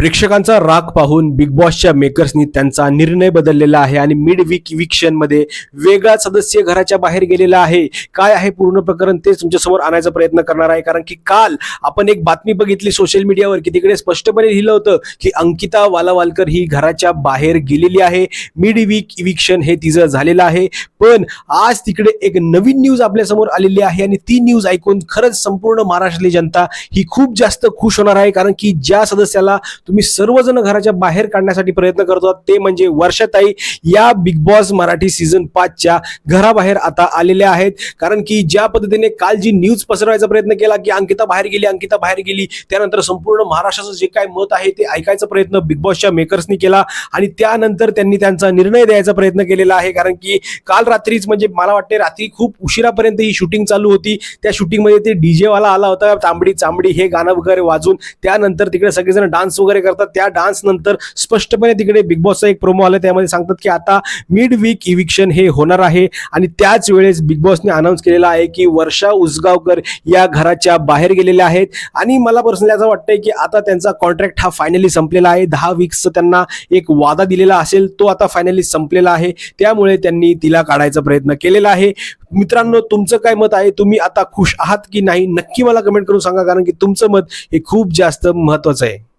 प्रेक्षकांचा राग पाहून बिग बॉसच्या मेकर्सनी त्यांचा निर्णय बदललेला आहे आणि मिड वीक इविक्शनमध्ये वेगळा सदस्य घराच्या बाहेर गेलेला आहे. काय आहे पूर्ण प्रकरण ते तुमच्यासमोर आणायचा प्रयत्न करणार आहे. कारण की काल आपण एक बातमी बघितली सोशल मीडियावर की तिकडे स्पष्टपणे लिहिलं होतं की अंकिता वालावालकर ही घराच्या बाहेर गेलेली आहे. मिड वीक इविक्शन हे तिचं झालेलं आहे. पण आज तिकडे एक नवीन न्यूज आपल्यासमोर आलेली आहे आणि ती न्यूज ऐकून खरंच संपूर्ण महाराष्ट्रातली जनता ही खूप जास्त खुश होणार आहे. कारण की ज्या सदस्याला तुम्ही सर्वजण घराच्या बाहेर काढण्यासाठी प्रयत्न करतो ते म्हणजे वर्षाताई या बिग बॉस मराठी सीझन पाचच्या घराबाहेर आता आलेल्या आहेत. कारण की ज्या पद्धतीने काल जी न्यूज पसरवायचा प्रयत्न केला की अंकिता बाहेर गेली अंकिता बाहेर गेली त्यानंतर संपूर्ण महाराष्ट्राचं जे काय मत आहे ते ऐकायचा प्रयत्न बिग बॉसच्या मेकर्सनी केला आणि त्यानंतर त्यांनी त्यांचा निर्णय द्यायचा प्रयत्न केलेला आहे. कारण की काल रात्रीच म्हणजे मला वाटते रात्री खूप उशिरापर्यंत ही शूटिंग चालू होती. त्या शूटिंगमध्ये ते डीजेवाला आला होता तांबडी चांबडी हे गाणं वगैरे वाजून त्यानंतर तिकडे सगळेजण डान्स वगैरे वगैरे करतात त्या डान्स नंतर स्पष्टपणे तिकडे बिग बॉसचा एक प्रोमो आला. त्यामध्ये सांगतात की आता मिड वीक इविक्शन हे होणार आहे. आणि त्याच वेळेस बिग बॉसने अनाऊन्स केलेला आहे की वर्षा उसगावकर या घराच्या बाहेर गेलेल्या आहेत. आणि मला पर्सनली असं वाटतंय की आता त्यांचा कॉन्ट्रॅक्ट हा फायनली संपलेला आहे. दहा वीक्सचा त्यांना एक वादा दिलेला असेल तो आता फायनली संपलेला आहे. त्यामुळे त्यांनी तिला काढायचा प्रयत्न केलेला आहे. मित्रांनो तुमचं काय मत आहे? तुम्ही आता खुश आहात की नाही? नक्की मला कमेंट करून सांगा कारण की तुमचं मत हे खूप जास्त महत्वाचं आहे.